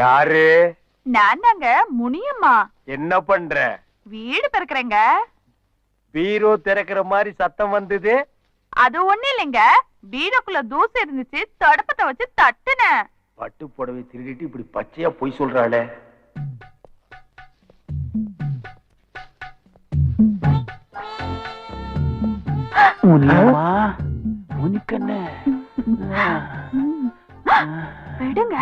யாரு? நான் தாங்க முனியம்மா. என்ன பண்ற? வீடு பிறக்கிறேங்க பீரோ திறக்கிற மாதிரி சத்தம் வந்தது? அது ஒண்ணு இல்லைங்க. பீரோக்குள்ள தூசு இருந்துச்சு தடுப்பத்தை வச்சு தட்டுனேன். பட்டு புடவை திருடிட்டு இப்படி பச்சையா பொய் சொல்றாளே. முனியம்மா முனிக்கண்ணு விடுங்க.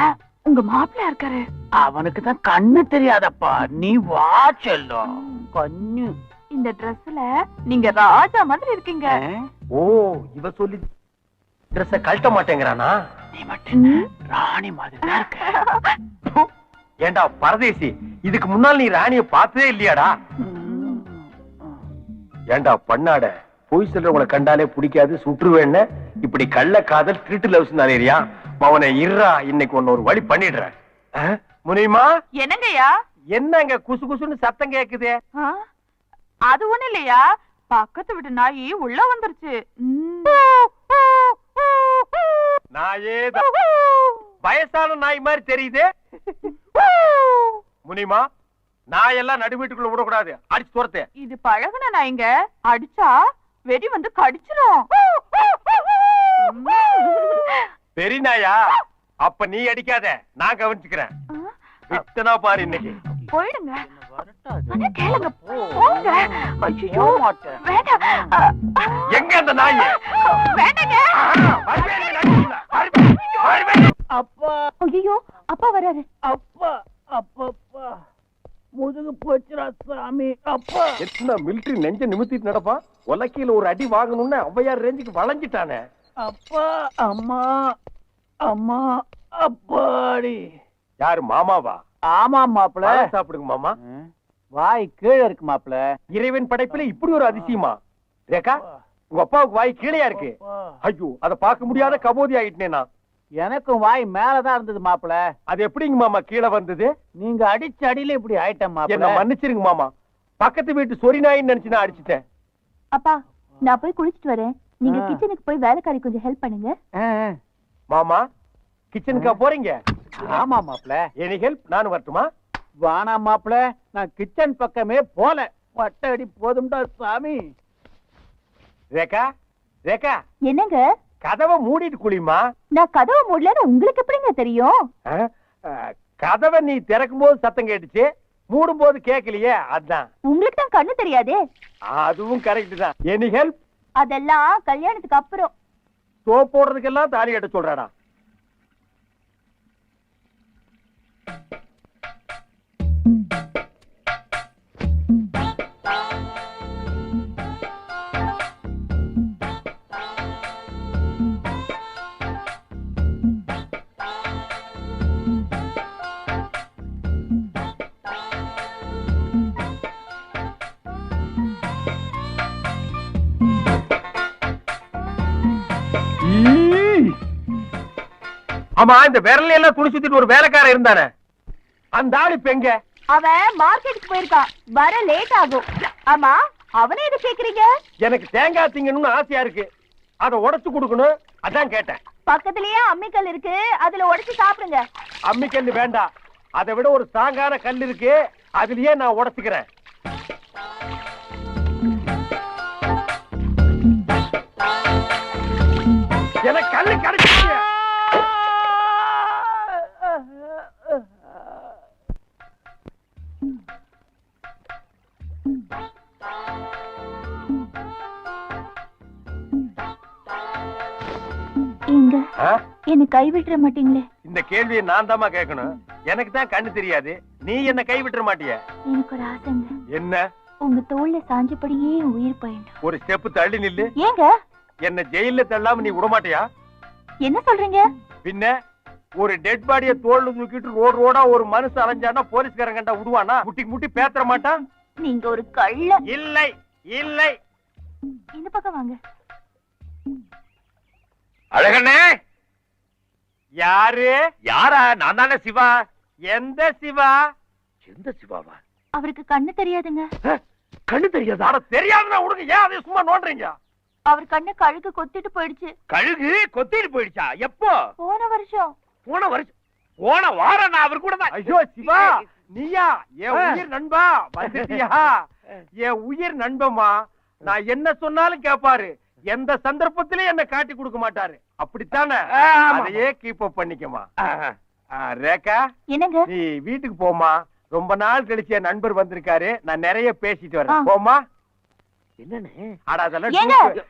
உங்க மாப்பிள்ள இருக்காரு. அவனுக்கு தான் கண்ணு தெரியாதப்பா. நீ வா செல்லம். கண்ணு. இந்த Dressல நீங்க ராஜா மாதிரி இருக்கீங்க. ஓ இவ சொல்லி ட்ரெஸ்ஸ கழட்ட மாட்டேங்கிறானா? நீ மட்டும்? ராணி மாதிரி தான் இருக்க. ஏண்டா பரதேசி இதுக்கு முன்னால் நீ ராணிய பார்த்ததே இல்லையாடா? ஏண்டா பண்ணாட பொய் சொல்றவங்களை கண்டாலே பிடிக்காது சுற்றுவேன்னு? இப்படி கள்ள காதல் திருட்டு லவ்ஸ் நிறையா அவனை இருறா இன்னைக்கு ஒன்னு ஒரு வழி பண்ணிடுறேன்? முனியுமா? என்னங்கய்யா? என்னங்க குசு குசுன்னு சத்தம் கேக்குதே? அது ஒண்ணு இல்லையா? பக்கத்து வீட்டு நாயி உள்ள வந்துருச்சு. நாயே. வயசான நாய் மாதிரி தெரியுது. முனியுமா நாயெல்லாம் நடு வீட்டுக்குள்ள விடக்கூடாது. அடிச்சு துரத்து. இது பழகுன நாய்ங்க. அடிச்சா வெடி வந்து கடிச்சிரும். பெரிய நாயா அப்ப நீ அடிக்காத நான் கவனிச்சுக்கிறேன். விட்டனா பாரு இன்னைக்கு. போயிடுங்க. கேளுங்க. போங்க. ஐயோ. எங்க அந்த நாய்? வேண்டாங்க. அப்பா. ஐயோ அப்பா வராரு. அப்பா அப்பப்பா. முதுகு போச்சுடா சாமி. அப்பா. எத்தனை மிலிட்டரி நெஞ்ச நிமித்திட்டு நடப்பா உலக்கையில ஒரு அடி வாங்கணும்னு ஔவையார் ரேஞ்சுக்கு வளைஞ்சிட்டானே. அப்பா அம்மா அம்மா அப்பாடி. யாரு மாமாவா? ஆமா மாப்பிள சாப்பிடுங்க மாமா. வாய் கீழே இருக்கு மாப்பிள இறைவன் படைப்புல இப்படி ஒரு அதிசயமா? ரேகா உங்க அப்பாவுக்கு வாய் கீழையா இருக்கு? ஐயோ அத பார்க்க முடியாத கபோதி ஆயிட்டேனே? நான் எனக்கும் வாய் மேலதான் இருந்தது மாப்பிள அது எப்படிங்க மாமா கீழே வந்தது? நீங்க அடிச்ச அடியில இப்படி ஆயிட்டேன் என்ன மாப்பிள மன்னிச்சிருங்க மாமா. பக்கத்து வீட்டு சொரி நாயின்னு நினைச்சு நான் அடிச்சிட்டேன். அப்பா நான் போய் குளிச்சிட்டு வரேன். நீங்க. கிச்சனுக்கு போய் வேலைக்காரி கொஞ்சம் ஹெல்ப் பண்ணுங்க. மாமா கிச்சனுக்கா போறீங்க? ஆமா மாப்பிள. எனி ஹெல்ப் நான் வரட்டுமா? வானா மாப்பிள. நான் கிச்சன் பக்கமே போல. வட்ட அடி போதும்டா சாமி. ரேகா ரேகா. என்னங்க? கதவை மூடிட்டு குளிமா நான் கதவை மூடலன்னு உங்களுக்கு எப்படிங்க தெரியும்? கதவை நீ திறக்கும் போது சத்தம் கேட்டுச்சு. மூடும் போது கேட்கலையே அதான். உங்களுக்கு தான் கண்ணு தெரியாதே. அதுவும் கரெக்ட் தான். எனி ஹெல்ப் அதெல்லாம் கல்யாணத்துக்கு அப்புறம். சோப் போடுறதுக்கெல்லாம் தாலி கட்ட சொல்றாடா. ஆமா இந்த விரல எல்லாம் துணி சுத்திட்டு ஒரு வேலைக்காரன் இருந்தானே. அந்த ஆளு இப்ப எங்க? அவன் மார்க்கெட்டுக்கு போயிருக்கான். வர லேட் ஆகும். ஆமா அவனே எது கேக்குறீங்க? எனக்கு தேங்காய் திங்கணும்னு ஆசையா இருக்கு. அத உடைச்சு கொடுக்கணும். அதான் கேட்டேன். பக்கத்துலயே அம்மிக்கல் இருக்கு. அதுல உடைச்சு சாப்பிடுங்க. அம்மி கல்லு வேண்டாம். அதை விட ஒரு ஸ்ட்ராங்கான கல் இருக்கு. அதுலயே நான் உடைச்சுக்கிறேன். எனக்கு கல்லு கிடைச்சிருச்சு. என்ன கை விட்டுற மாட்டீங்களே? இந்த கேள்வியை நான் தாமா கேட்கணும். எனக்கு தான் கண்ணு தெரியாது. நீ என்ன கை விட்டுற மாட்டிய? எனக்கு ஒரு ஆசைங்க என்ன? உங்க தோல்ல சாஞ்சபடியே உயிர் பயணம் ஒரு ஸ்டெப் தள்ளி நில்லு. ஏங்க? என்ன ஜெயில தள்ளாம நீ விட மாட்டியா? என்ன சொல்றீங்க? பின்ன ஒரு டெட் பாடிய தோல்ல தூக்கிட்டு ரோடு ரோடா ஒரு மனுஷன் அலைஞ்சானா போலீஸ்காரன் கண்டா விடுவானா? முட்டி முட்டி பேத்தற மாட்டான்? நீங்க ஒரு கள்ள இல்லை இல்லை. இந்த பக்கம் வாங்க. அழகண்ணே! யாரு? யாரா? நான் தானே சிவா. எந்த சிவா? எந்த சிவாவா? அவருக்கு கண்ணு தெரியாதுங்க. கண்ணு தெரியாதா? அட தெரியாதுன்னா உனக்கு ஏன் அதை சும்மா நோண்டுறீங்க? அவர் கண்ணு கழுகு கொத்திட்டு போயிடுச்சு. கழுகு கொத்திட்டு போயிடுச்சா? எப்போ? போன வருஷம். போன வருஷம்? போன வாரம் நான் அவர் கூட தான் ஐயோ சிவா நீயா? என் உயிர் நண்பா? வந்துட்டியா? என் உயிர் நண்பமா நான் என்ன சொன்னாலும் கேப்பாரு. எந்த சந்தர்ப்பத்திலயும் என்ன காட்டி கொடுக்க மாட்டாரு. அப்படித்தானே. அதையே கீப் அப் பண்ணிக்கமா. ரேகா என்னங்க? நீ வீட்டுக்கு போமா ரொம்ப நாள் கழிச்சு என் நண்பர் வந்திருக்காரு. நான் நிறைய பேசிட்டு. வரேன். போமா.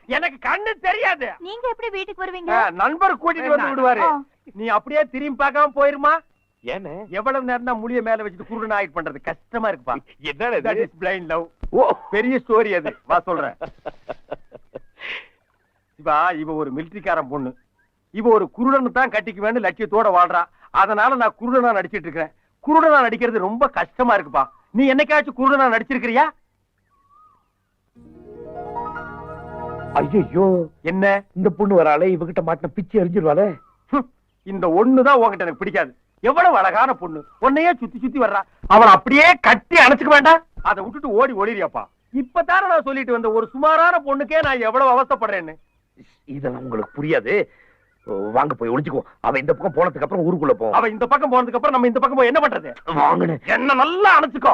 எனக்கு கண்ணு தெரியாது. நீங்க எப்படி வீட்டுக்கு வருவீங்க? நண்பர் கூட்டிட்டு வந்து விடுவாரு. நீ அப்படியே திரும்பி பார்க்காம போயிருமா? என்ன எவ்வளவு நேரம் தான் முடிய மேல வச்சுட்டு குருடன் ஆயிட் பண்றது? கஷ்டமா இருக்குப்பா. blind love. ஓ. பெரிய ஸ்டோரி அது. வா சொல்றேன். சிவா இவ ஒரு மிலிட்டரிக்காரன் பொண்ணு. இவ ஒரு குருடன் தான் கட்டிக்குவேன்னு லட்சியத்தோட வாழ்றா. அதனால நான் குருடனா நடிச்சிட்டு இருக்கிறேன். குருடனா நடிக்கிறது ரொம்ப கஷ்டமா இருக்குப்பா. நீ என்னைக்காச்சும் குருடனா நடிச்சிருக்கிறியா? ஐயோ என்ன? இந்த பொண்ணு வராளே இவகிட்ட மாட்டின பிச்சு எரிஞ்சிருவாளே? இந்த ஒண்ணுதான் உன்கிட்ட எனக்கு பிடிக்காது. எவ்வளவு அழகான பொண்ணு. உன்னையே சுத்தி சுத்தி வர்றா. அவளை அப்படியே கட்டி அணைச்சுக்க வேண்டாம். அதை விட்டுட்டு ஓடி ஓடிறியாப்பா இப்பதானே நான் சொல்லிட்டு வந்த ஒரு சுமாரான பொண்ணுக்கே நான் எவ்வளவு அவஸ்தைப்படுறேன்னு. இதெல்லாம் உங்களுக்கு புரியாது. வாங்க போய் ஒளிச்சுக்குவோம் அவ இந்த பக்கம் போனதுக்கு அப்புறம் ஊருக்குள்ள போவோம். அவ இந்த பக்கம் போனதுக்கு அப்புறம் நம்ம இந்த பக்கம் போய் என்ன பண்றது? வாங்கன்னு என்ன நல்லா அணைச்சுக்கோ.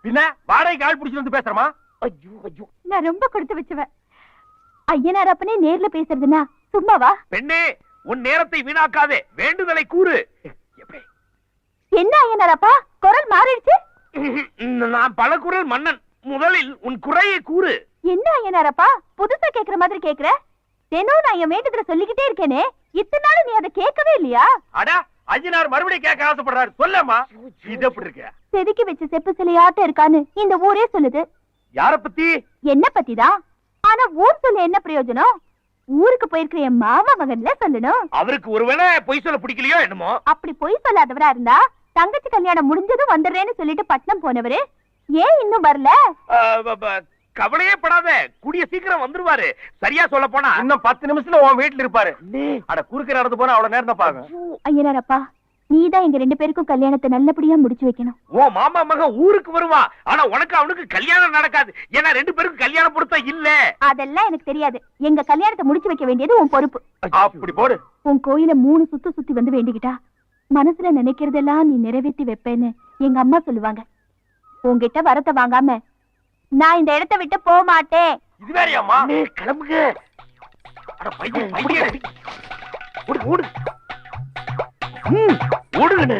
பின்ன வாடகைக்கு ஆள் பிடிச்சிட்டு வந்து பேசுறமா? ஐயோ ஐயோ நான் ரொம்ப கொடுத்து வச்சுவேன். ஐயனாரப்பனே நேர்ல பேசுறதுனா சும்மாவா? பெண்ணே உன் நேரத்தை வீணாக்காதே. வேண்டுதலை கூறு? என்ன ஐயனாரப்பா குரல் மாறிடுச்சு? நான் பல குரல் மன்னன். முதலில் உன் குறையை கூறு. என்ன ஐயனாரப்பா புதுசா கேக்குற மாதிரி கேக்குற? தினம் நான் என் வேண்டுதல சொல்லிக்கிட்டே இருக்கேனே. இத்தனை நாள் நீ அதை கேட்கவே இல்லையா? அடா அஜினார் மறுபடியும் கேட்க ஆசைப்படுறாரு. சொல்லம்மா. இது எப்படி இருக்கு? செதுக்கி வச்ச செப்பு சிலையாட்டம் இருக்கான்னு இந்த ஊரே சொல்லுது. யார பத்தி? என்ன பத்திதான். ஆனா ஊர் சொல்ல என்ன பிரயோஜனம்? ஊருக்கு போயிருக்கிற என் மாமா மகன்ல சொல்லணும். அவருக்கு ஒருவேளை பொய் சொல்ல பிடிக்கலையோ என்னமோ? அப்படி பொய் சொல்லாதவரா இருந்தா தங்கச்சி கல்யாணம் முடிஞ்சதும் வந்துடுறேன்னு சொல்லிட்டு பட்னம் போனவரு ஏன் இன்னும் வரல? கவலையே படாத. கூடிய சீக்கிரம் வந்துருவாரு. சரியா சொல்ல போனா? இன்னும் பத்து நிமிஷத்துல உன் வீட்டுல இருப்பாரு. அட குறுக்க நடந்து போனா அவ்வளவு நேரம் தான் பாக்க ஐயனாரப்பா நீதான் எங்க ரெண்டு பேருக்கும் கல்யாணத்தை நல்லபடியா முடிச்சு வைக்கணும். ஓ மாமா மகன் ஊருக்கு வருவா. ஆனா உனக்கு அவனுக்கு கல்யாணம் நடக்காது. ஏன்னா ரெண்டு பேருக்கும் கல்யாணம் பொருத்தம் இல்ல. அதெல்லாம் எனக்கு தெரியாது. எங்க கல்யாணத்தை முடிச்சு வைக்க வேண்டியது உன் பொறுப்பு. அப்படி போடு. உன் கோயில மூணு சுத்து சுத்தி வந்து வேண்டிக்கிட்டா மனசுல நினைக்கிறதெல்லாம் நீ நிறைவேற்றி வைப்பேன்னு எங்க அம்மா சொல்லுவாங்க. உன்கிட்ட வரத்தை வாங்காம நான் இந்த இடத்தை விட்டு போக மாட்டேன் இது வேறையாம்மா? அண்ணே, கிளம்புங்க. அட, பையன், பையன். ஓடு. ஓடு. ம், ஓடுங்கண்ணே.